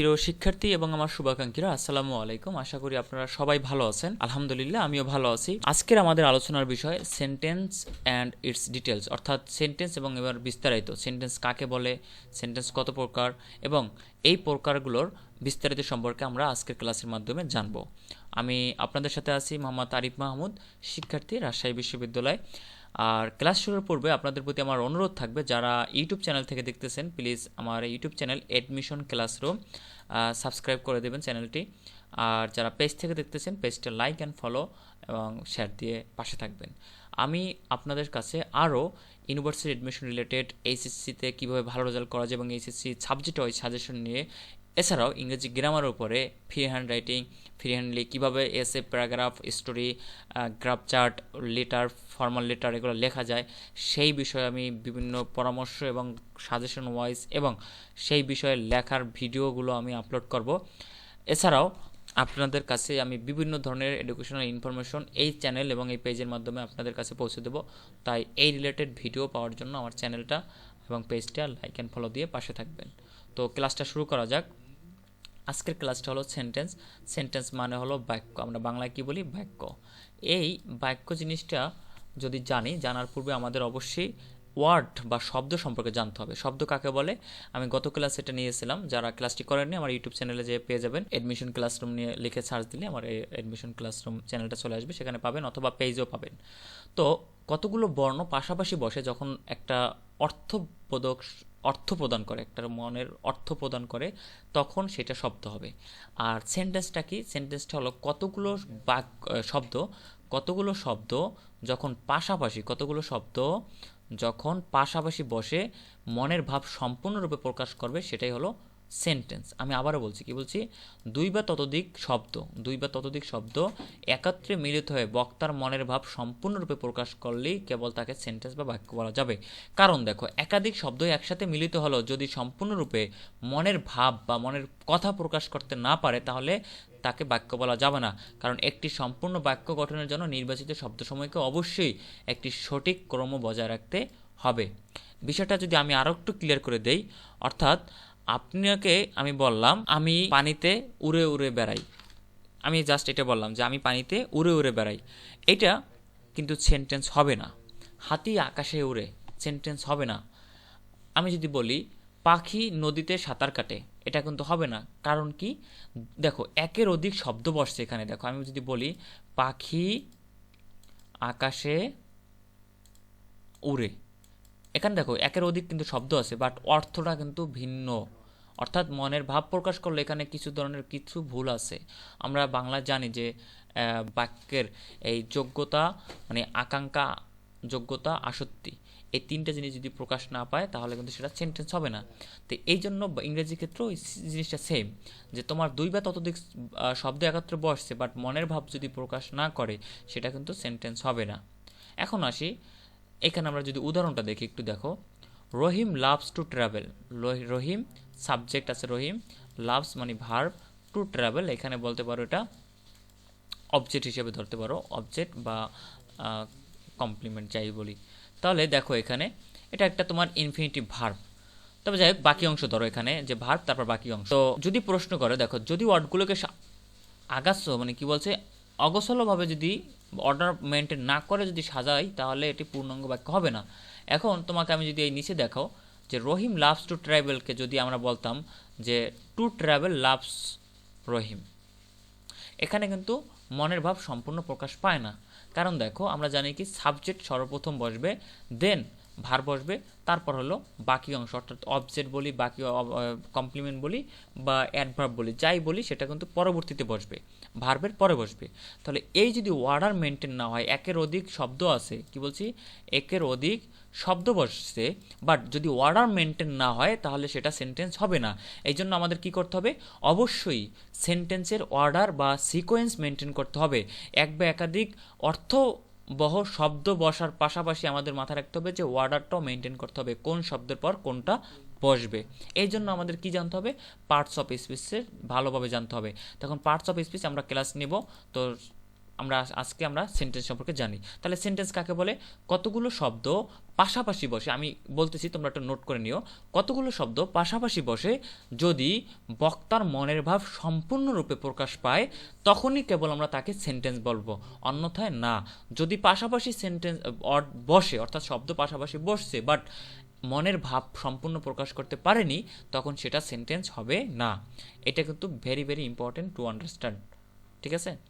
প্রিয় শিক্ষার্থী এবং আমার শুভাকাঙ্ক্ষীরা, আসসালামু আলাইকুম। আশা করি আপনারা সবাই ভালো আছেন। আলহামদুলিল্লাহ, আমিও ভালো আছি। আজকের আমাদের আলোচনার বিষয় সেন্টেন্স অ্যান্ড ইটস ডিটেলস অর্থাৎ সেন্টেন্স এবং এবার বিস্তারিত। সেন্টেন্স কাকে বলে সেন্টেন্স কত প্রকার, এবং এই প্রকারগুলোর বিস্তারিত সম্পর্কে আমরা আজকের ক্লাসের মাধ্যমে জানব। আমি আপনাদের সাথে আছি মোহাম্মদ আরিফ মাহমুদ, শিক্ষার্থী, রাজশাহী বিশ্ববিদ্যালয়। আর ক্লাস শুরুর পূর্বে আপনাদের প্রতি আমার অনুরোধ থাকবে, যারা ইউটিউব চ্যানেল থেকে দেখতেছেন, প্লিজ আমার YouTube channel admission classroom subscribe করে দেবেন চ্যানেলটি। আর যারা পেজ থেকে দেখতেছেন পেজটা লাইক অ্যান্ড ফলো এবং শেয়ার দিয়ে পাশে থাকবেন। আমি আপনাদের কাছে আরও ইউনিভার্সিটি এডমিশন রিলেটেড এইচএসসিতে কীভাবে ভালো রেজাল্ট করা যায় এবং এইচএসসি সাবজেক্ট ওয়াইজ সাজেশন নিয়ে এছাড়াও ইংরেজি গ্রামারের উপরে ফ্রি হ্যান্ড রাইটিং ফ্রি হ্যান্ডলি কীভাবে এসে paragraph story graph chart letter formal letter এগুলো লেখা যায়, সেই বিষয়ে আমি বিভিন্ন পরামর্শ এবং সাজেশন ওয়াইজ এবং সেই বিষয়ে লেখার ভিডিওগুলো আমি আপলোড করব। এছাড়াও আপনাদের কাছে আমি বিভিন্ন ধরনের এডুকেশনাল ইনফরমেশন এই চ্যানেল এবং এই পেজের মাধ্যমে আপনাদের কাছে পৌঁছে দেবো। তাই এই রিলেটেড ভিডিও পাওয়ার জন্য আমার চ্যানেলটা এবং পেজটা লাইক অ্যান্ড ফলো দিয়ে পাশে থাকবেন। তো ক্লাসটা শুরু করা যাক। আজকের ক্লাসটা হলো সেন্টেন্স সেন্টেন্স মানে হলো বাক্য। আমরা বাংলায় কি বলি? বাক্য। এই বাক্য জিনিসটা যদি জানি, জানার পূর্বে আমাদের অবশ্যই ওয়ার্ড বা শব্দ সম্পর্কে জানতে হবে। শব্দ কাকে বলে? আমি গত ক্লাস এটা নিয়েছিলাম। যারা ক্লাসটি করেননি, আমার ইউটিউব চ্যানেলে যে পেয়ে যাবেন। অ্যাডমিশন ক্লাসরুম নিয়ে লিখে সার্চ দিলে আমার এই অ্যাডমিশন ক্লাসরুম চ্যানেলটা চলে আসবে। সেখানে পাবেন অথবা পেজও পাবেন। তো কতগুলো বর্ণ পাশাপাশি বসে যখন একটা অর্থবোধক অর্থ প্রদান করে একটা মনের অর্থ প্রদান করে, তখন সেটা শব্দ হবে। আর সেন্টেন্সটা কি? সেন্টেন্সটা হলো কতগুলো বাক শব্দ, কতগুলো শব্দ যখন পাশাপাশি, কতগুলো শব্দ যখন পাশাপাশি বসে মনের ভাব সম্পূর্ণরূপে প্রকাশ করবে, সেটাই হলো সেন্টেন্স আমি আবারও বলছি, কি বলছি? দুই বা ততোধিক শব্দ, দুই বা ততোধিক শব্দ একত্রে মিলিত হয়ে বক্তার মনের ভাব সম্পূর্ণরূপে প্রকাশ করলেই কেবল তাকে সেন্টেন্স বা বাক্য বলা যাবে। কারণ দেখো, একাধিক শব্দ একসাথে মিলিত হলো, যদি সম্পূর্ণরূপে মনের ভাব বা মনের কথা প্রকাশ করতে না পারে, তাহলে তাকে বাক্য বলা যাবে না। কারণ একটি সম্পূর্ণ বাক্য গঠনের জন্য নির্বাচিত শব্দসমূহকে অবশ্যই একটি সঠিক ক্রম বজায় রাখতে হবে। বিষয়টা যদি আমি আরও একটু ক্লিয়ার করে দেই, অর্থাৎ আপনাকে আমি বললাম, আমি পানিতে উড়ে উড়ে বেড়াই। আমি জাস্ট এটা বললাম যে আমি পানিতে উড়ে উড়ে বেড়াই। এটা কিন্তু সেন্টেন্স হবে না। হাতি আকাশে উড়ে সেন্টেন্স হবে না। আমি যদি বলি, পাখি নদীতে সাঁতার কাটে, এটা কিন্তু হবে না। কারণ কি? দেখো, একের অধিক শব্দ বসছে এখানে। দেখো, আমি যদি বলি, পাখি আকাশে উড়ে। এখানে দেখো, একের অধিক কিন্তু শব্দ আছে বাট অর্থটা কিন্তু ভিন্ন। অর্থাৎ মনের ভাব প্রকাশ করলে এখানে কিছু ধরনের কিছু ভুল আছে। আমরা বাংলা জানি যে বাক্যের এই যোগ্যতা মানে আকাঙ্ক্ষা, যোগ্যতা, আসক্তি, এই তিনটা জিনিস যদি প্রকাশ না পায়, তাহলে কিন্তু সেটা সেন্টেন্স হবে না। তো এই জন্য ইংরেজি ক্ষেত্রেও জিনিসটা সেম যে তোমার দুই বা ততোধিক শব্দ একাত্রে বসছে বাট মনের ভাব যদি প্রকাশ না করে, সেটা কিন্তু সেন্টেন্স হবে না। এখন আসি, এখানে আমরা যদি উদাহরণটা দেখি, একটু দেখো। Rahim loves to travel Rahim subject আছে রহিম লাভস মানে ভার্ব টু ট্রাভেল এখানে বলতে পারো এটা অবজেক্ট হিসেবে ধরতে পারো অবজেক্ট বা কমপ্লিমেন্ট যাই বলি। তাহলে দেখো এখানে, এটা একটা তোমার ইনফিনিটিভ ভার্ব তবে যাই হোক, বাকি অংশ ধরো এখানে, যে ভার্ব তারপর বাকি অংশ। তো যদি প্রশ্ন করে, দেখো, যদি ওয়ার্ডগুলোকে আগাচ্ছ মানে কি বলছে অগসলভাবে যদি অর্ডার মেনটেন না করে যদি সাজাই, তাহলে এটি পূর্ণাঙ্গ বাক্য হবে না। এখন তোমাকে আমি যদি এই নিচে দেখাও, যে রহিম লাভস টু ট্রাভেলকে যদি আমরা বলতাম যে টু ট্রাভেল লাভস রহিম, এখানে কিন্তু মনের ভাব সম্পূর্ণ প্রকাশ পায় না। কারণ দেখো, আমরা জানি কি সাবজেক্ট সর্বপ্রথম বসবে দেন ভার বসবে। তারপর হলো বাকি অংশ, অর্থাৎ অবজেক্ট বলি, বাকি কমপ্লিমেন্ট বলি বা অ্যাডভার্ব বলি, যাই বলি সেটা কিন্তু পরবর্তীতে বসবে ভার্বের পরে বসবে। তাহলে এই যদি ওয়ার্ডার মেনটেন না হয়, একের অধিক শব্দ আছে, কি বলছি? একের অধিক শব্দ বসছে বাট যদি ওয়ার্ডার মেনটেন না হয়, তাহলে সেটা সেন্টেন্স হবে না। এই জন্য আমাদের কি করতে হবে? অবশ্যই সেন্টেন্সের অর্ডার বা সিকোয়েন্স মেনটেন করতে হবে। এক বা একাধিক অর্থ বহ শব্দ বসার পাশাপাশি আমাদের মাথায় রাখতে হবে যে ওয়ার্ডারটাও মেনটেন করতে হবে, কোন শব্দের পর কোনটা বসবে। এই জন্য আমাদের কি জানতে হবে? পার্টস অফ স্পিচের ভালোভাবে জানতে হবে। তখন পার্টস অফ স্পিচ আমরা ক্লাস নেব। তো আমরা আজ- আজকে আমরা সেন্টেন্স সম্পর্কে জানি। তাহলে সেন্টেন্স কাকে বলে? কতগুলো শব্দ পাশাপাশি বসে। আমি বলতেছি, তোমরা একটা নোট করে নিও। কতগুলো শব্দ পাশাপাশি বসে? যদি বক্তার মনের ভাব সম্পূর্ণরূপে প্রকাশ পায়, তখনই কেবল আমরা তাকে সেন্টেন্স বলব। অন্যথায় না। যদি পাশাপাশি সেন্টেন্স বসে, অর্থাৎ শব্দ পাশাপাশি বসছে বাট মনের ভাব সম্পূর্ণ প্রকাশ করতে পারেনি, তখন সেটা সেন্টেন্স হবে না। এটা কিন্তু very very important to understand ঠিক আছে?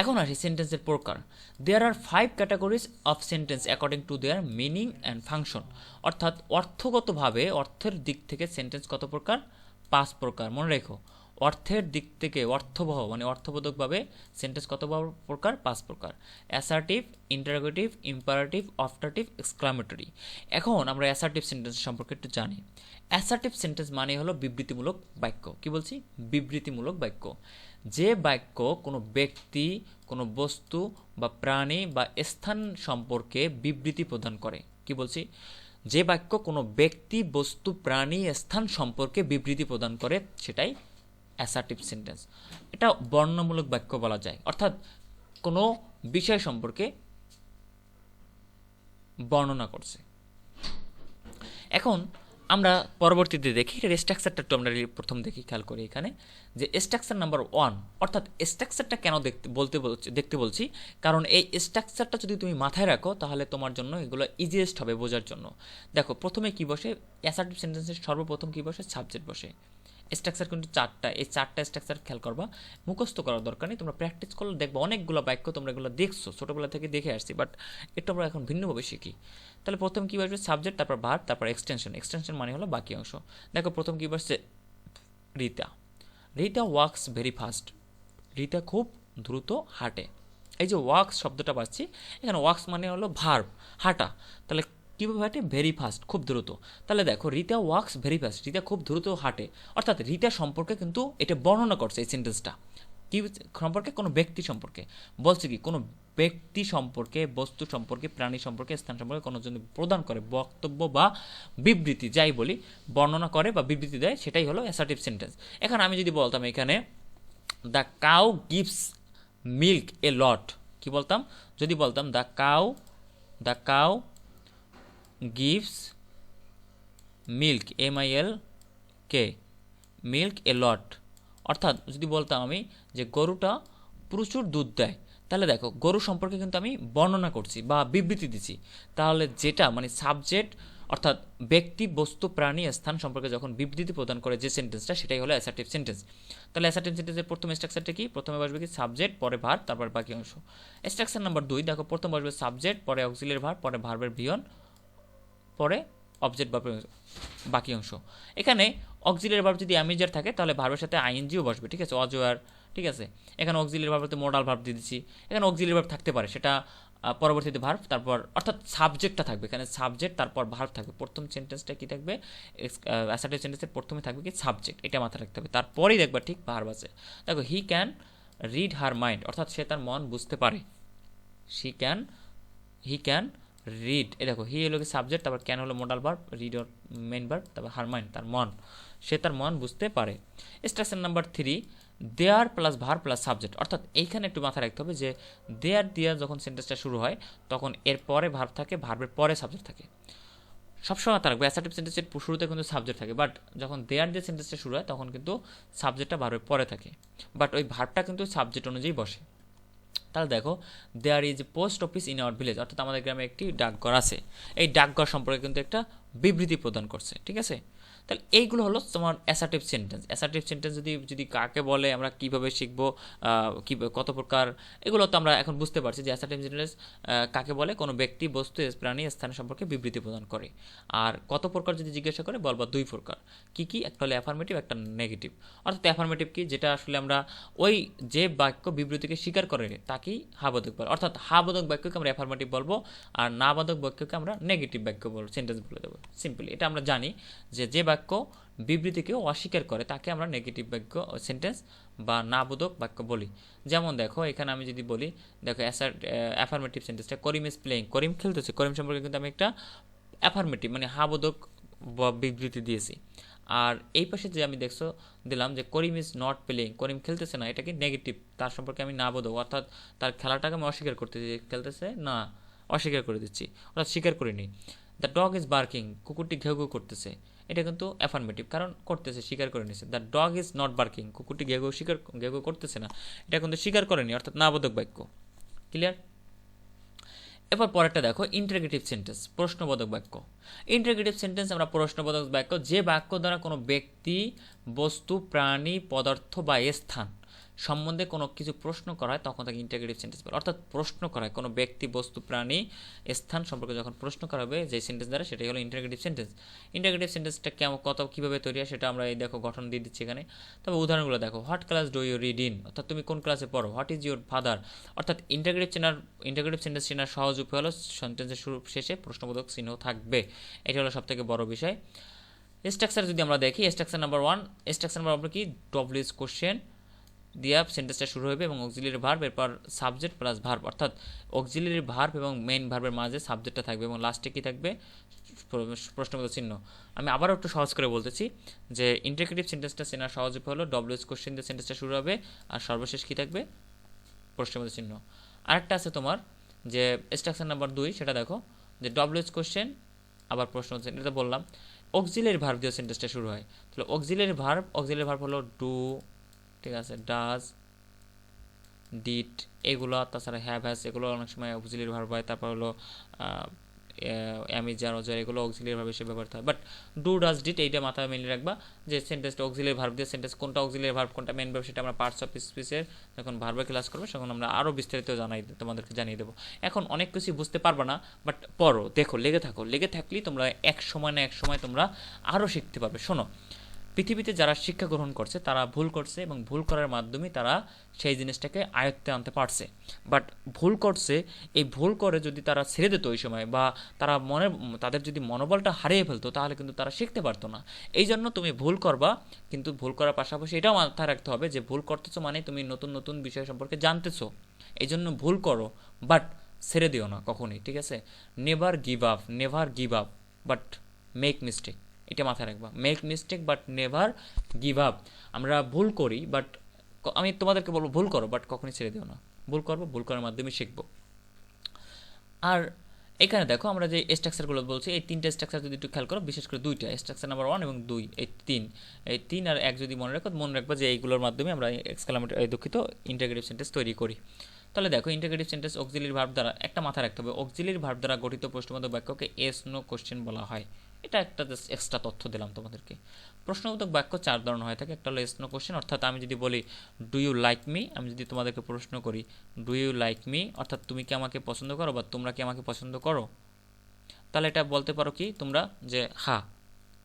এখন আসি সেন্টেন্সের প্রকার। There are five categories of sentence according to their meaning and function অর্থাৎ অর্থগতভাবে অর্থের দিক থেকে সেন্টেন্স কত প্রকার? পাঁচ প্রকার। মনে রেখো, অর্থের দিক থেকে অর্থবহ মানে অর্থবোধকভাবে সেন্টেন্স কত প্রকার? পাঁচ প্রকার। Assertive interrogative imperative optative exclamatory এখন আমরা অ্যাসার্টিভ সেন্টেন্স সম্পর্কে একটু জানি। অ্যাসার্টিভ সেন্টেন্স মানে হলো বিবৃতিমূলক বাক্য। কি বলছি? বিবৃতিমূলক বাক্য। যে বাক্য কোনো ব্যক্তি, কোনো বস্তু বা প্রাণী বা স্থান সম্পর্কে বিবৃতি প্রদান করে। কি বলছি? যে বাক্য কোনো ব্যক্তি, বস্তু, প্রাণী, স্থান সম্পর্কে বিবৃতি প্রদান করে, সেটাই অ্যাসার্টিভ সেন্টেন্স এটা বর্ণমূলক বাক্য বলা যায়। অর্থাৎ কোনো বিষয় সম্পর্কে বর্ণনা করছে। এখন আমরা পরবর্তীতে দেখি স্ট্রাকচারটা একটু আমরা প্রথম দেখি, খেয়াল করি এখানে, যে স্ট্রাকচার নাম্বার ওয়ান অর্থাৎ স্ট্রাকচারটা কেন দেখতে, বলতে বলছি, দেখতে বলছি, কারণ এই স্ট্রাকচারটা যদি তুমি মাথায় রাখো, তাহলে তোমার জন্য এগুলো ইজিয়েস্ট হবে বোঝার জন্য। দেখো, প্রথমে কি বসে? অ্যাসার্টিভ সেন্টেন্সের সর্বপ্রথম কি বসে? সাবজেক্ট বসে। স্ট্রাকচার কিন্তু চারটা, এই চারটা স্ট্রাকচার খেয়াল করবা, মুখস্থ করার দরকার নেই, তোমরা প্র্যাকটিস করলে দেখবা অনেকগুলো বাক্য তোমরা এগুলো দেখছ, ছোটোবেলা থেকে দেখে আসছি বাট এটা আমরা এখন ভিন্নভাবে শিখি। তাহলে প্রথম কী বসবে সাবজেক্ট তারপর ভার তারপর এক্সটেনশন এক্সটেনশন মানে হলো বাকি অংশ। দেখো, প্রথম কী বসছে Rita Rita works very fast Rita খুব দ্রুত হাঁটে। এই যে ওয়ার্কস শব্দটা পাচ্ছি, এখানে ওয়ার্কস মানে হলো ভার্ব হাঁটা। তাহলে কীভাবে হাঁটে? ভেরি ফাস্ট খুব দ্রুত। তাহলে দেখো Rita works very fast Rita খুব দ্রুত হাঁটে। অর্থাৎ রিতা সম্পর্কে কিন্তু এটা বর্ণনা করছে এই সেন্টেন্সটা কি সম্পর্কে? কোনো ব্যক্তি সম্পর্কে। বলছে কি? কোনো ব্যক্তি সম্পর্কে, বস্তু সম্পর্কে, প্রাণী সম্পর্কে, স্থান সম্পর্কে কোনো জন্য প্রদান করে, বক্তব্য বা বিবৃতি যাই বলি, বর্ণনা করে বা বিবৃতি দেয়, সেটাই হলো অ্যাসার্টিভ সেন্টেন্স এখন আমি যদি বলতাম এখানে the cow gives milk a lot কি বলতাম? যদি বলতাম the cow the cow gives milk M I L K milk a lot অর্থাৎ যদি বলতাম আমি যে গরুটা প্রচুর দুধ দেয় তাহলে দেখো, গরু সম্পর্কে কিন্তু আমি বর্ণনা করছি বা বিবৃতি দিচ্ছি তাহলে যেটা মানে সাবজেক্ট অর্থাৎ ব্যক্তি, বস্তু, প্রাণী, স্থান সম্পর্কে যখন বিবৃতি প্রদান করে যে সেন্টেন্সটা সেটাই হলো অ্যাসার্টিভ সেন্টেন্স তাহলে অ্যাসার্টিভ সেন্টেন্সের প্রথম স্ট্রাকচারটা কি? প্রথমে বসবে কি সাবজেক্ট পরে ভার তারপর বাকি অংশ। স্ট্রাকচার নাম্বার দুই, দেখো, প্রথম বসবে সাবজেক্ট পরে অক্সিলের ভার পরে ভার্বের ভিয়ন পরে অবজেক্ট বা বাকি অংশ। এখানে অক্সিলের ভার্ব যদি অ্যামিজার থাকে, তাহলে ভার্বের সাথে আইএনজিও বসবে, ঠিক আছে? অজয়ার ঠিক আছে? এখানে অক্সিলের ভার্বতে মোডাল ভার্ব দিয়ে দিচ্ছি। এখানে অক্সিলের ভার্ব থাকতে পারে, সেটা পরবর্তীতে ভার্ব তারপর, অর্থাৎ সাবজেক্টটা থাকবে। এখানে সাবজেক্ট তারপর ভার্ব থাকবে। প্রথম সেন্টেন্সটা কি থাকবে? অ্যাসার্টিভ সেন্টেন্সের প্রথমে থাকবে কি? সাবজেক্ট এটা মাথায় রাখতে হবে। তারপরেই দেখবা ঠিক ভার্ব আছে। দেখো he can read her mind অর্থাৎ সে তার মন বুঝতে পারে। She can he can read a দেখো হি হলো সাবজেক্ট তারপর ক্যান হলো modal verb read or main verb তারপর হার মাইন্ড তার মন। সে তার মন বুঝতে পারে। Structure number three there plus verb plus subject অর্থাৎ এইখানে একটু মাথায় রাখতে হবে যে দেয়ার দেয়ার যখন সেন্টেন্সটা শুরু হয়, তখন এর পরে ভার্ব থাকে ভার্বের পরে সাবজেক্ট থাকে। সবসময় মাথা রাখবে অ্যাসার্টিভ সেন্টেন্সের শুরুতে কিন্তু সাবজেক্ট থাকে বাট যখন দেয়ার দিয়ে সেন্টেন্সটা শুরু হয়, তখন কিন্তু সাবজেক্টটা ভার্বের পরে থাকে। বাট ওই ভার্বটা কিন্তু সাবজেক্ট অনুযায়ী বসে। তাহলে দেখো there is post office in our village অর্থাৎ আমাদের গ্রামে একটি ডাকঘর আছে। এই ডাকঘর সম্পর্কে কিন্তু একটা বিবৃতি প্রদান করছে, ঠিক আছে? তাহলে এইগুলো হলো তোমার অ্যাসার্টিভ সেন্টেন্স অ্যাসার্টিভ সেন্টেন্স যদি যদি কাকে বলে, আমরা কীভাবে শিখব কি, কত প্রকার, এগুলো তো আমরা এখন বুঝতে পারছি যে অ্যাসার্টিভ সেন্টেন্স কাকে বলে, কোনো ব্যক্তি, বস্তু, প্রাণী, স্থান সম্পর্কে বিবৃতি প্রদান করে। আর কত প্রকার যদি জিজ্ঞাসা করে বলবা দুই প্রকার। কি কি? একটা হলো অ্যাফার্মেটিভ একটা নেগেটিভ অর্থাৎ অ্যাফার্মেটিভ কি? যেটা আসলে আমরা ওই যে বাক্য বিবৃতিকে স্বীকার করে তাকেই হাবোধক বলে। অর্থাৎ হাবোধক বাক্যকে আমরা অ্যাফার্মেটিভ বলব, আর নাবাদক বাক্যকে আমরা নেগেটিভ বাক্য বলব সেন্টেন্স বলে দেবো। সিম্পলি এটা আমরা জানি যে যে বাক্য বিবৃতিকে অস্বীকার করে, তাকে আমরা নেগেটিভ বাক্য সেন্টেন্স বা নাবোধক বাক্য বলি। যেমন দেখো, এখানে আমি যদি বলি, দেখো অ্যাফার্মেটিভ সেন্টেন্সটা করিম ইজ প্লেয়িং করিম খেলতেছে, করিম সম্পর্কে কিন্তু আমি একটা অ্যাফার্মেটিভ মানে হাবোধক বিবৃতি দিয়েছি। আর এই পাশে যে আমি দেখছ, দিলাম যে Karim is not playing Karim খেলতেছে না এটা কি নেগেটিভ তার সম্পর্কে আমি না বোধক অর্থাৎ তার খেলাটাকে আমি অস্বীকার করতেছি খেলতেছে, না, অস্বীকার করে দিচ্ছি, অর্থাৎ স্বীকার করিনি। দ্য ডগ ইজ বার্কিং কুকুরটি ঘেউ ঘেউ করতেছে। এটা কিন্তু অ্যাফার্মেটিভ কারণ করতেছে, স্বীকার করে নিছে। The dog is not barking কুকুরটি গেগো স্বীকার ঘেউ করতেছে না। এটা কিন্তু স্বীকার করেনি, অর্থাৎ নাবোধক বাক্য। ক্লিয়ার এবার পরেরটা দেখো ইন্টারগেটিভ সেন্টেন্স প্রশ্নবোধক বাক্য। ইন্টারগেটিভ সেন্টেন্স আমরা প্রশ্নবোধক বাক্য, যে বাক্য দ্বারা কোনো ব্যক্তি, বস্তু, প্রাণী, পদার্থ বা স্থান সম্বন্ধে কোনো কিছু প্রশ্ন করা হয় তখন তাকে ইন্টারগেটিভ সেন্টেন্স বলে। অর্থাৎ প্রশ্ন করা হয় কোনো ব্যক্তি, বস্তু, প্রাণী, স্থান সম্পর্কে যখন প্রশ্ন করা হবে, যে সেন্টেন্স দ্বারা, সেটাই হলো ইন্টারগেটিভ সেন্টেন্স ইন্টারগেটিভ সেন্টেন্সটা কেমন, কত, কীভাবে তৈরি হয়, সেটা আমরা এই দেখো গঠন দিয়ে দিচ্ছি এখানে। তবে উদাহরণগুলো দেখো। What class do you read in অর্থাৎ তুমি কোন ক্লাসে পড়ো? হোয়াট ইজ ইউর ফাদার অর্থাৎ ইন্টারগ্রেটিভ চেনার ইন্টারগ্রেটিভ সেন্টেন্স চেনার সহজ উপায় হলো সেন্টেন্সের শুরু শেষে প্রশ্নবোধক চিহ্ন থাকবে। এটা হলো সবথেকে বড় বিষয়। স্ট্রাকচার যদি আমরা দেখি structure number one structure number one কি? ডব্লিউস কোশ্চেন দিয়া সেন্টেন্সটা শুরু হবে এবং অক্সিলিয়ারি ভার্ব এরপর সাবজেক্ট প্লাস ভার্ব অর্থাৎ অক্সিলিয়ারি ভার্ব এবং মেইন ভার্বের মাঝে সাবজেক্টটা থাকবে এবং লাস্টে কি থাকবে? প্রশ্নবোধক চিহ্ন। আমি আবারও একটু সহজ করে বলতেছি যে ইন্টারগ্রেটিভ সেন্টেন্সটা চেনার সহজ হলো ডব্লিউএস কোশ্চেন দিয়ে সেন্টেন্সটা শুরু হবে আর সর্বশেষ কী থাকবে? প্রশ্নবোধক চিহ্ন। আরেকটা আছে তোমার যে স্ট্রাকচার নাম্বার দুই, সেটা দেখো, যে ডব্লিউএস কোশ্চেন আবার প্রশ্ন এটা বললাম অক্সিলের ভার্ব দিয়ে সেন্টেন্সটা শুরু হয়। তাহলে অক্সিলের ভার্ব অক্সিলের ভার্ব হলো ডু ঠিক আছে ডাজ ডিট এগুলো, তাছাড়া হ্যাভ হ্যাজ এগুলো অনেক সময় অক্সিলিয়ারি ভার্ব হয়। তারপর হলো অ্যামিজার ওজার এগুলো অক্সিলিয়ারি ভার্ব হিসেবে ব্যবহৃত হয়। বাট ডু ডাজ ডিট এইটা মাথায় মিলিয়ে রাখবা যে সেন্টেন্সটা অক্সিলিয়ারি ভার্ব দিয়ে সেন্টেন্স কোনটা অক্সিলিয়ারি ভার্ব কোনটা মেন ভার্ব সেটা আমরা পার্টস অফ স্পিচের যখন ভার্বে ক্লাস করব তখন আমরা আরও বিস্তারিত জানাই, তোমাদেরকে জানিয়ে দেবো। এখন অনেক কিছু বুঝতে পারবা না বাট পড়ো, দেখো, লেগে থাকো। লেগে থাকলেই তোমরা এক সময় না এক সময় তোমরা আরও শিখতে পারবে। শোনো পৃথিবীতে যারা শিক্ষা গ্রহণ করছে, তারা ভুল করছে এবং ভুল করার মাধ্যমে তারা সেই জিনিসটাকে আয়ত্তে আনতে পারছে। বাট ভুল করছে, এই ভুল করে যদি তারা ছেড়ে দিত ওই সময় বা তারা মনে তাদের যদি মনোবলটা হারিয়ে ফেলতো, তাহলে কিন্তু তারা শিখতে পারতো না। এই জন্য তুমি ভুল করবা, কিন্তু ভুল করার পাশাপাশি এটাও মাথায় রাখতে হবে যে ভুল করতেছো মানে তুমি নতুন নতুন বিষয় সম্পর্কে জানতেছো। এই জন্য ভুল করো বাট ছেড়ে দিও না কখনই, ঠিক আছে? Never give up never give up but make mistake এটা মাথায় রাখবা। Make mistake but never give up আমরা ভুল করি বাট আমি তোমাদেরকে বলব, ভুল করো বাট কখনই ছেড়ে দিও না। ভুল করব, ভুল করার মাধ্যমে শিখব। আর এখানে দেখো, আমরা যে স্ট্রাকচারগুলো বলছি, এই তিনটা স্ট্রাকচার যদি একটু খেয়াল করো, বিশেষ করে দুইটা স্ট্রাকচার নাম্বার ওয়ান এবং দুই, এই তিন। এই তিন আর এক যদি মনে রাখো, মনে রাখব যে এইগুলোর মাধ্যমে আমরা এক্সকালামেটার দুঃখিত ইন্টাগ্রেটিভ সেন্টেন্স তৈরি করি। তাহলে দেখো ইন্টাগ্রেটিভ সেন্টেন্স অক্সিলির ভার্ব দ্বারা একটা মাথায় রাখতে হবে। অক্সিলির ভার্ব দ্বারা গঠিত প্রশ্নবোধক বাক্যকে এস নো কোশ্চেন বলা হয়। এটা একটা জাস্ট এক্সট্রা তথ্য দিলাম তোমাদেরকে। প্রশ্নবোধক বাক্য চার ধরনের হয়ে থাকে। একটা হলো এস নো কোশ্চেন অর্থাৎ আমি যদি বলি ডু ইউ লাইক মি আমি যদি তোমাদেরকে প্রশ্ন করি ডু ইউ লাইক মি অর্থাৎ তুমি কি আমাকে পছন্দ করো বা তোমরা কি আমাকে পছন্দ করো? তাহলে এটা বলতে পারো কি, তোমরা যে হা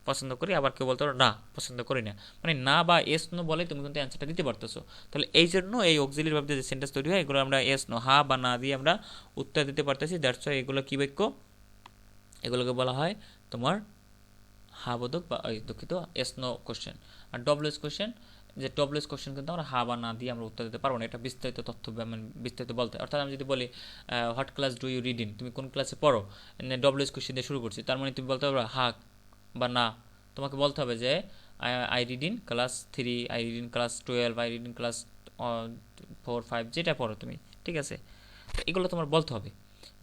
পছন্দ করি। আবার কেউ বলতে পারো, না, পছন্দ করি না। মানে না বা এস নো বলে তুমি কিন্তু অ্যান্সারটা দিতে পারতেছো। তাহলে এই জন্য এই অক্সিলির ভাবে যে সেন্টেন্স তৈরি হয়, এগুলো আমরা এস নো হা বা না দিয়ে আমরা উত্তর দিতে পারতেছি। দ্যাটস এগুলো কী বাক্য? এগুলোকে বলা হয় তোমার হা বোধক বা দুঃখিত yes no question or WH question যে ডব্লিউএস কোশ্চেন কিন্তু আমরা হা বা না দিয়ে আমরা উত্তর দিতে পারব না, এটা বিস্তারিত তথ্য মানে বিস্তারিত বলতে। অর্থাৎ আমি যদি বলি what class do you read in তুমি কোন ক্লাসে পড়ো? ডব্লিউএস কোশ্চেন দিয়ে শুরু করছি। তার মানে তুমি বলতে পারবে হা বা না। তোমাকে বলতে হবে যে I read in class three I read in class twelve I read in class four five যেটা পড়ো তুমি, ঠিক আছে? এগুলো তোমার বলতে হবে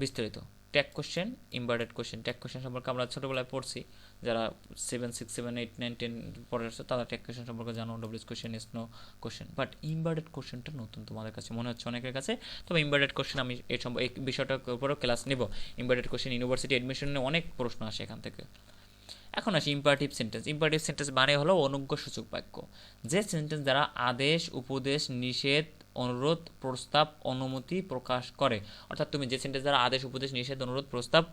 বিস্তারিত। Tag question inverted question tag question সম্পর্কে আমরা ছোটোবেলায় পড়ছি। যারা seven six seven eight nine ten পড়ে আসছে, তারা ট্যাগ কোশ্চেন সম্পর্কে জানো। WH question yes no question but inverted কোশ্চেনটা নতুন তোমাদের কাছে, মনে হচ্ছে অনেকের কাছে। তবে ইম্বার্টেড কোশ্চেন আমি এই সম্পর্কে এই বিষয়টার উপরেও ক্লাস নেব। ইম্বার্টেড কোশ্চেন ইউনিভার্সিটি অ্যাডমিশনে অনেক প্রশ্ন আসে এখান থেকে। এখন আসি ইম্পারেটিভ সেন্টেন্স ইম্পারেটিভ সেন্টেন্স মানে হলো অনুজ্ঞ সূচক বাক্য। যে সেন্টেন্স দ্বারা আদেশ, উপদেশ, নিষেধ অনুরোধ, প্রস্তাব, অনুমতি প্রকাশ করে। অর্থাৎ তুমি যে সেন্টেন্স দ্বারা আদেশ, উপদেশ, নিষেধ, অনুরোধ, প্রস্তাব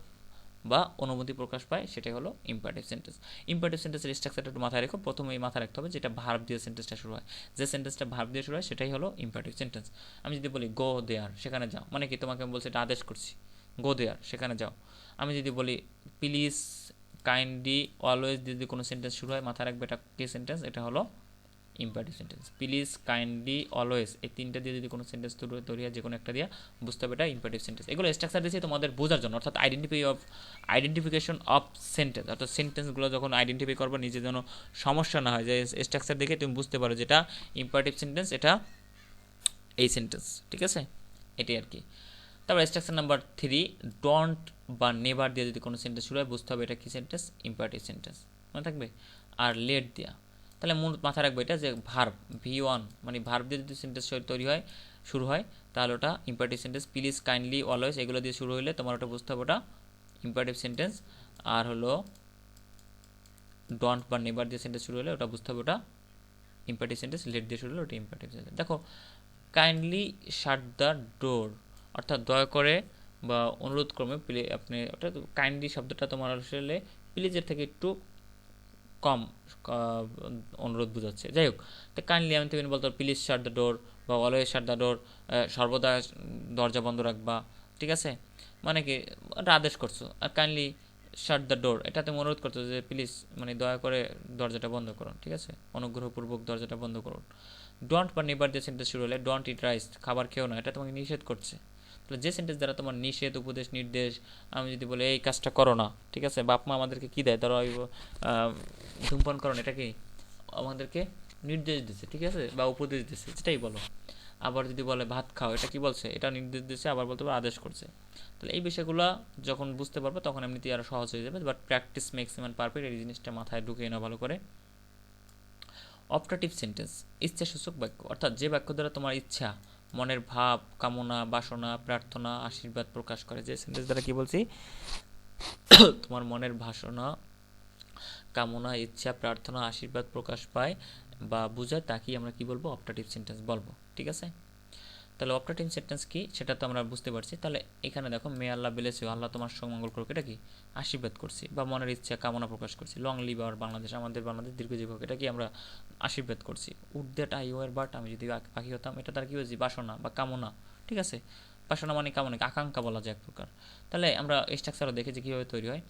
বা অনুমতি প্রকাশ পায়, সেটাই হলো ইম্পারেটিভ সেন্টেন্স ইম্পারেটিভ সেন্টেন্সের স্ট্রাকচারটা একটু মাথায় রেখো। প্রথমে এই মাথায় রাখতে হবে যেটা ভার্ব দিয়ে সেন্টেন্সটা শুরু হয়। যে সেন্টেন্সটা ভার্ব দিয়ে শুরু হয়, সেটাই হলো ইম্পারেটিভ সেন্টেন্স আমি যদি বলি গো দেয়ার সেখানে যাও। মানে কি? তোমাকে আমি বলছি, এটা আদেশ করছি। গো দেয়ার সেখানে যাও। আমি যদি বলি প্লিজ কাইন্ডলি অলওয়েজ যদি কোনো সেন্টেন্স শুরু হয়, মাথায় রাখবে এটা কে সেন্টেন্স এটা হলো imperative sentence please kindly always এই তিনটা দিয়ে যদি কোনো সেন্টেন্স তৈরি হয় যে কোনো একটা দিয়ে বুঝতে হবে এটা ইম্পারেটিভ সেন্টেন্স এগুলো স্ট্রাকচার দিয়েছি তোমাদের বোঝার জন্য, অর্থাৎ identify of identification of sentence অর্থাৎ সেন্টেন্সগুলো যখন আইডেন্টিফাই করব নিজের জন্য সমস্যা না হয়, যে স্ট্রাকচার দেখে তুমি বুঝতে পারো যেটা ইম্পারেটিভ সেন্টেন্স এটা এই সেন্টেন্স ঠিক আছে? এটাই আর কি। তারপর স্ট্রাকচার নাম্বার থ্রি ডোন্ট বা নেভার দিয়ে যদি কোনো সেন্টেন্স শুরু হয়, বুঝতে হবে এটা কি সেন্টেন্স ইম্পারেটিভ সেন্টেন্স মনে থাকবে? আর লেট দেওয়া তাহলে মূল মাথায় রাখবে এটা যে ভার্ব ভি ওয়ান মানে ভার্ব দিয়ে যদি সেন্টেন্স তৈরি হয়, শুরু হয়, তাহলে ওটা imperative sentence please kindly always এগুলো দিয়ে শুরু হলে তোমার ওটা বুঝতে হবে ওটা ইম্পারেটিভ সেন্টেন্স আর হলো ডন্ট বা নেভার দিয়ে সেন্টেন্স শুরু হলে ওটা বুঝতে হবে ওটা ইম্পারেটিভ সেন্টেন্স লেট দিয়ে শুরু হলে ওটা ইম্পারেটিভ সেন্টেন্স দেখো কাইন্ডলি শাট দ্য ডোর অর্থাৎ দয়া করে বা অনুরোধ ক্রমে আপনি ওটা কাইন্ডলি শব্দটা তোমার আসলে প্লিজের থেকে একটু কম অনুরোধ বোঝাচ্ছে। যাই হোক, তো কাইন্ডলি আমি তুমি বলতো প্লিজ শাট দ্য ডোর বা অলওয়েজ শাট দ্য ডোর সর্বদা দরজা বন্ধ রাখবা, ঠিক আছে? মানে কি আদেশ করছ, আর কাইন্ডলি শাট দ্য ডোর এটা তুমি অনুরোধ করছ যে প্লিজ মানে দয়া করে দরজাটা বন্ধ করুন ঠিক আছে? অনুগ্রহপূর্বক দরজাটা বন্ধ করুন ডোন্ট বা নেবার যে সেন্টেন্স শুরু হলে ডোন্ট ইট রাইস খাবার খেও না, এটা তোমাকে নিষেধ করছে। তাহলে যে সেন্টেন্স দ্বারা তোমার নিষেধ, উপদেশ, নির্দেশ, আমি যদি বলি, এই কাজটা করো না ঠিক আছে? বাপ মা আমাদেরকে কী দেয়? ধরো ধূমপান করো না, এটা কি? আমাদেরকে নির্দেশ দিচ্ছে ঠিক আছে? বা উপদেশ দিচ্ছে সেটাই বলো। আবার যদি বলে, ভাত খাও এটা কি বলছে? এটা নির্দেশ দিচ্ছে আবার বলতে পারে, আদেশ করছে। তাহলে এই বিষয়গুলো যখন বুঝতে পারবে, তখন এমনিতেই আরও সহজ হয়ে যাবে। বাট প্র্যাকটিস ম্যাক্সিমাম পারফেক্ট এই জিনিসটা মাথায় ঢুকিয়ে নাও ভালো করে। অপটাটিভ সেন্টেন্স ইচ্ছাসূচক বাক্য। অর্থাৎ যে বাক্য দ্বারা তোমার ইচ্ছা মনের ভাব, কামনা, বাসনা, প্রার্থনা, আশীর্বাদ প্রকাশ করে। যে সেন্টেন্স দ্বারা কি বলছি? তোমার মনের ভাসনা কামনা, ইচ্ছা, প্রার্থনা, আশীর্বাদ প্রকাশ পায় বা বোঝায়, তাকেই আমরা কি বলব? অপটাটিভ সেন্টেন্স বলব। ঠিক আছে? তাহলে অপারেটিং সেন্টেন্স কি? সেটা তো আমরা বুঝতে পারছি। তাহলে এখানে দেখো, মে আল্লাহ বেলেছে, আল্লাহ তোমার সুমঙ্গল করুক। এটা কি? আশীর্বাদ করছি বা মনের ইচ্ছা, কামনা প্রকাশ করছি। লং লিভ আওয়ার বাংলাদেশ আমাদের বাংলাদেশ দীর্ঘজীব হোক। এটা কি আমরা আশীর্বাদ করছি? Would that I were but আমি যদি পাখি হতাম। এটা তার কী বলছি বাসনা বা কামনা, ঠিক আছে? বাসনা মানে কামনা, আকাঙ্ক্ষা বলা যায় এক প্রকার। তাহলে আমরা স্ট্রাকচারও দেখেছি কীভাবে তৈরি হয়।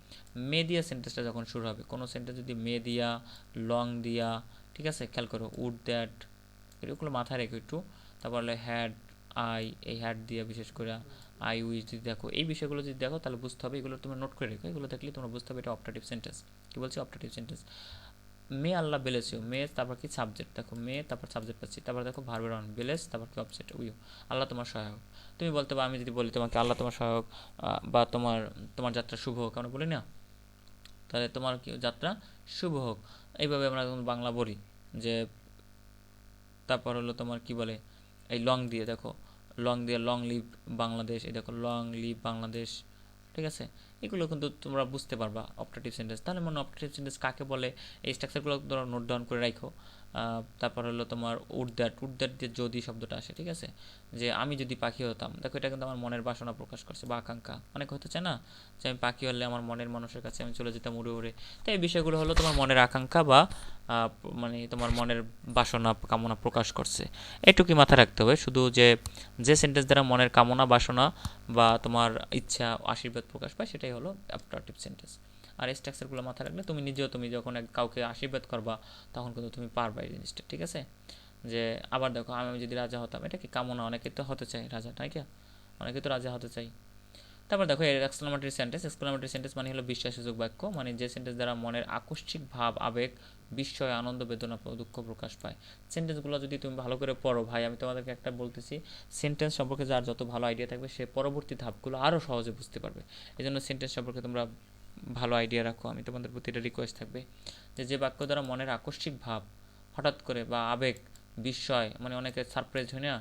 মে দিয়া সেন্টেন্সটা যখন শুরু হবে, কোনো সেন্টেন্স যদি মে দিয়া লং দিয়া, ঠিক আছে? খেয়াল করো উড দ্যাট এগুলো মাথায় রেখো একটু। তারপর হ্যাড আই, এই হ্যাড দিয়ে বিশেষ করে আই উইচ যদি দেখো, এই বিষয়গুলো যদি দেখো, তাহলে বুঝতে হবে, এগুলো তোমরা নোট করে রেখো। এগুলো দেখলে তোমরা বুঝতে হবে এটা অপটাটিভ সেন্টেন্স কী বলছি অপটাটিভ সেন্টেন্স মে আল্লাহ বেলেছিও মে তারপর কি সাবজেক্ট দেখো, মে, তারপর সাবজেক্ট পাচ্ছি। তারপর দেখো ভার্বের অন, বেলেস, তারপর কি অবজেক্ট উইউ আল্লাহ তোমার সহায়ক। তুমি বলতে পারো, আমি যদি বলি তোমাকে আল্লাহ তোমার সহায়ক বা তোমার তোমার যাত্রা শুভ হোক, আমরা বলি না? তাহলে তোমার কি যাত্রা শুভ হোক। এইভাবে আমরা বাংলা বলি। যে তারপর হলো তোমার কি বলে? এই লং দিয়ে দেখো লং দিয়ে লং লিভ বাংলাদেশ, এই দেখো লং লিভ বাংলাদেশ, ঠিক আছে? এগুলো কিন্তু তোমরা বুঝতে পারবা অপটেটিভ সেন্টেন্স তাহলে মনে অপটেটিভ সেন্টেন্স কাকে বলে? এই স্ট্রাকচারগুলো তোমরা নোট ডাউন করে রাখো তারপর হলো তোমার উড দ্যাট উড দ্যাট দিয়ে যদি শব্দটা আসে, ঠিক আছে? যে আমি যদি পাখি হতাম, দেখো এটা কিন্তু আমার মনের বাসনা প্রকাশ করছে বা আকাঙ্ক্ষা। অনেক হতে চায় না? যে আমি পাখি হলে আমার মনের মানুষের কাছে আমি চলে যেতাম উড়ে উড়ে। তো এই বিষয়গুলো হলো তোমার মনের আকাঙ্ক্ষা বা মানে তোমার মনের বাসনা, কামনা প্রকাশ করছে। এটুকুই মাথায় রাখতে হবে। শুধু যে যে সেন্টেন্স দ্বারা মনের কামনা, বাসনা বা তোমার ইচ্ছা, আশীর্বাদ প্রকাশ পায়, সেটাই হলো অ্যাপটাটিভ সেন্টেন্স আর এই স্ট্রাকচারগুলো মাথায় রাখলে তুমি নিজেও তুমি যখন কাউকে আশীর্বাদ করবা, তখন কিন্তু তুমি পারবা এই জিনিসটা, ঠিক আছে? যে আবার দেখো, আমি যদি রাজা হতাম, এটা কি কামনা? অনেকে তো হতে চাই রাজা, তাই কি? অনেকে তো রাজা হতে চাই তারপর দেখো, এর এক্সক্লামেটরি সেন্টেন্স এক্সক্লামেটরি সেন্টেন্স মানে হলো বিশ্বাসযোগ বাক্য মানে যে সেন্টেন্স দ্বারা মনের আকস্মিক ভাব, আবেগ, বিস্ময়, আনন্দ, বেদনা দুঃখ প্রকাশ পায়। সেন্টেন্সগুলো যদি তুমি ভালো করে পড়ো, ভাই, আমি তোমাদেরকে একটা বলতেছি সেন্টেন্স সম্পর্কে যার যত ভালো আইডিয়া থাকবে, সে পরবর্তী ধাপগুলো আরও সহজে বুঝতে পারবে। এই জন্য সেন্টেন্স সম্পর্কে তোমরা ভালো আইডিয়া রাখো, আমি তোমাদের প্রতি এটা রিকোয়েস্ট থাকবে, যে যে বাক্য দ্বারা মনের আকস্মিক ভাব, হঠাৎ করে বা আবেগ, বিস্ময় মানে অনেকে সারপ্রাইজ হয় না,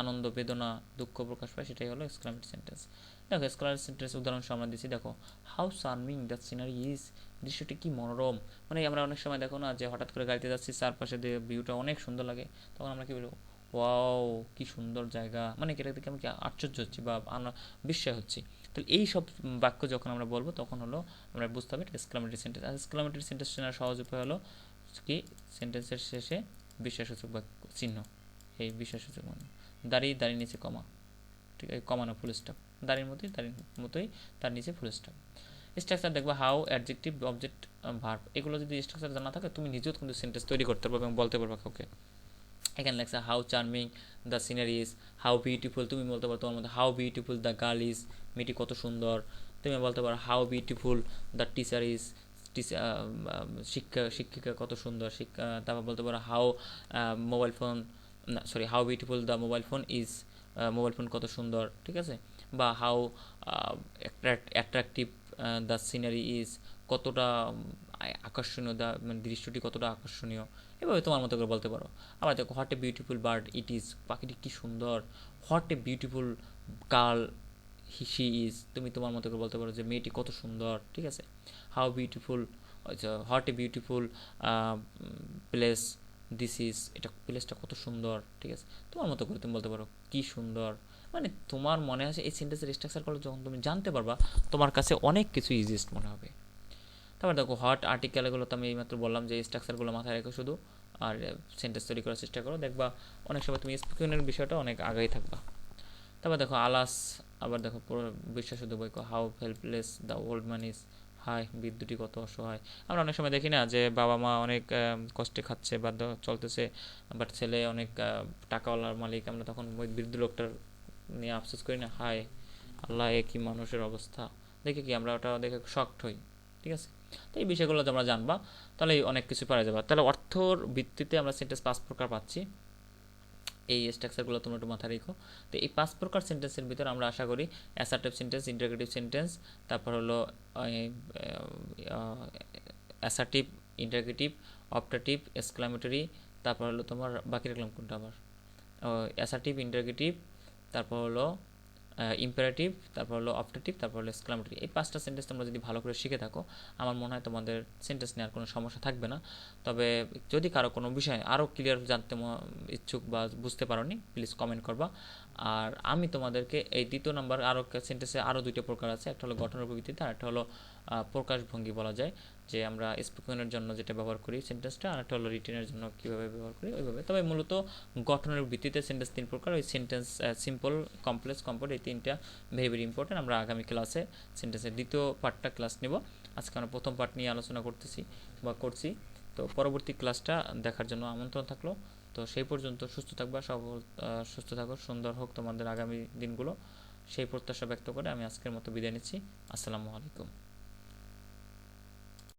আনন্দ, বেদনা, দুঃখ প্রকাশ পায়, সেটাই হলো এক্সক্লামেট সেন্টেন্স দেখো এক্সক্লামেট সেন্টেন্স উদাহরণ আমরা দিচ্ছি, দেখো how charming the scenery is দৃশ্যটি কি মনোরম? মানে আমরা অনেক সময় দেখো না যে হঠাৎ করে গাড়িতে যাচ্ছি, চারপাশে দিয়ে ভিউটা অনেক সুন্দর লাগে, তখন আমরা কি বলব ওয়াও কি সুন্দর জায়গা। মানে এটা দেখে আমি কি আশ্চর্য হচ্ছি বা বিস্ময় হচ্ছি। তাহলে এই সব বাক্য যখন আমরা বলব, তখন হলো আমরা বুঝতে হবে এক্সক্লামেটরি সেন্টেন্স আর এক্সক্লামেটরি সেন্টেন্স চেনার সহজ উপায় হলো কি? সেন্টেন্সের শেষে বিশ্বাসসূচক বাক্য, চিহ্ন। এই বিশ্বাসসূচক মানে দাঁড়িয়ে দাঁড়িয়ে নিচে কমা। ঠিক আছে, কমানো ফুল স্টপ দাঁড়ির মতোই দাঁড়ির মতোই, তার নিচে ফুল স্টপ স্ট্রাকচার দেখব হাউ অ্যাডজেক্টিভ অবজেক্ট ভার্ব এগুলো যদি স্ট্রাকচার জানা থাকে, তুমি নিজেও কিন্তু সেন্টেন্স তৈরি করতে পারবে এবং বলতে পারবে কাউকে। এখানে লেখছে how charming the scenery is how beautiful তুমি বলতে পারো তোমার মধ্যে how beautiful the girl is মেয়েটি কত সুন্দর। তুমি বলতে পারো how beautiful the teacher is শিক্ষা, শিক্ষিকা কত সুন্দর, শিক্ষা, তারপর বলতে পারো হাউ মোবাইল ফোন না sorry how beautiful the mobile phone is mobile phone কত সুন্দর, ঠিক আছে? বা how attractive the scenery is কতটা আকর্ষণীয় দা মানে দৃশ্যটি কতটা আকর্ষণীয়। এভাবে তোমার মতো করে বলতে পারো। আবার দেখো what a beautiful bird it is পাখিটি কি সুন্দর। What a beautiful girl he she is তুমি তোমার মতো করে বলতে পারো যে মেয়েটি কত সুন্দর, ঠিক আছে? How beautiful what a beautiful place this is এটা প্লেসটা কত সুন্দর, ঠিক আছে? তোমার মতো করে তুমি বলতে পারো, কী সুন্দর। মানে তোমার মনে আছে এই সেন্টেন্সের স্ট্রাকচার করলে যখন তুমি জানতে পারবা, তোমার কাছে অনেক কিছু ইজিস্ট মনে হবে। তারপর দেখো হট আর্টিকেল এগুলো তো আমি এইমাত্র বললাম যে স্ট্রাকচারগুলো মাথায় রেখো শুধু, আর সেন্টেন্স তৈরি করার চেষ্টা করো। দেখবা অনেক সময় তুমি স্পিকিংয়ের বিষয়টা অনেক আগেই থাকবা। তারপর দেখো আলাস আবার দেখো, পুরো বিশ্বাস শুধু বই how helpless the old man is high বিদ্যুৎই কত অসহায়। আমরা অনেক সময় দেখি না যে, বাবা মা অনেক কষ্টে খাচ্ছে, বা চলতেছে বাট ছেলে অনেক টাকাওয়ালার মালিক। আমরা তখন ওই বৃদ্ধ লোকটার নিয়ে আফসোস করি না, হায়, আল্লাহ, এ কি মানুষের অবস্থা। দেখে কি আমরা ওটা দেখে শক্ট হই, ঠিক আছে? তো এই বিষয়গুলো তোমরা জানবা তাহলে অনেক কিছু পারা যাবে। তাহলে অর্থর ভিত্তিতে আমরা সেন্টেন্স পাঁচ প্রকার পাচ্ছি। এই স্ট্রাকচারগুলো তোমরা একটু মাথায় রেখো। তো এই পাঁচ প্রকার সেন্টেন্সের ভিতরে আমরা আশা করি অ্যাসার্টিভ সেন্টেন্স ইন্টারগ্রেটিভ সেন্টেন্স তারপর হলো অ্যাসার্টিভ ইন্টারগ্রেটিভ অপটেটিভ এক্সক্লামেটরি তারপর হলো তোমার বাকি রাখলাম কোনটা আবার? অ্যাসার্টিভ ইন্টারগ্রেটিভ তারপর হলো ইম্পারেটিভ তারপর হলো অপটেটিভ তারপর হলো এক্সক্লামেটরি এই পাঁচটা সেন্টেন্স তোমরা যদি ভালো করে শিখে থাকো, আমার মনে হয় তোমাদের সেন্টেন্স নেওয়ার কোনো সমস্যা থাকবে না। তবে যদি কারও কোনো বিষয়ে আরও ক্লিয়ার জানতে ইচ্ছুক বা বুঝতে পারোনি প্লিজ কমেন্ট করবা। আর আমি তোমাদেরকে এই দ্বিতীয় নাম্বার আরও সেন্টেন্সে আরও দুইটা প্রকার আছে। একটা হলো গঠনের ভিত্তিতে আর একটা হলো প্রকাশভঙ্গি বলা যায়। যে আমরা স্পোকেনের জন্য যেটা ব্যবহার করি সেন্টেন্সটা, আর একটা হলো রিটেনের জন্য কীভাবে ব্যবহার করি, ওইভাবে। তবে মূলত গঠনের ভিত্তিতে সেন্টেন্স তিন প্রকার, ওই সেন্টেন্স সিম্পল কমপ্লেক্স কম্পোর্ট এই তিনটা ভেরি ভেরি ইম্পর্টেন্ট আমরা আগামী ক্লাসে সেন্টেন্সের দ্বিতীয় পার্টটা ক্লাস নেব। আজকে আমরা প্রথম পার্ট নিয়ে আলোচনা করতেছি বা করছি। তো পরবর্তী ক্লাসটা দেখার জন্য আমন্ত্রণ থাকল। তো সেই পর্যন্ত সুস্থ থাকবা সব সুস্থ থাকো, সুন্দর হোক তোমাদের আগামী দিনগুলো। সেই প্রত্যাশা ব্যক্ত করে আমি আজকের মতো বিদায় নিচ্ছি। আসসালামু আলাইকুম।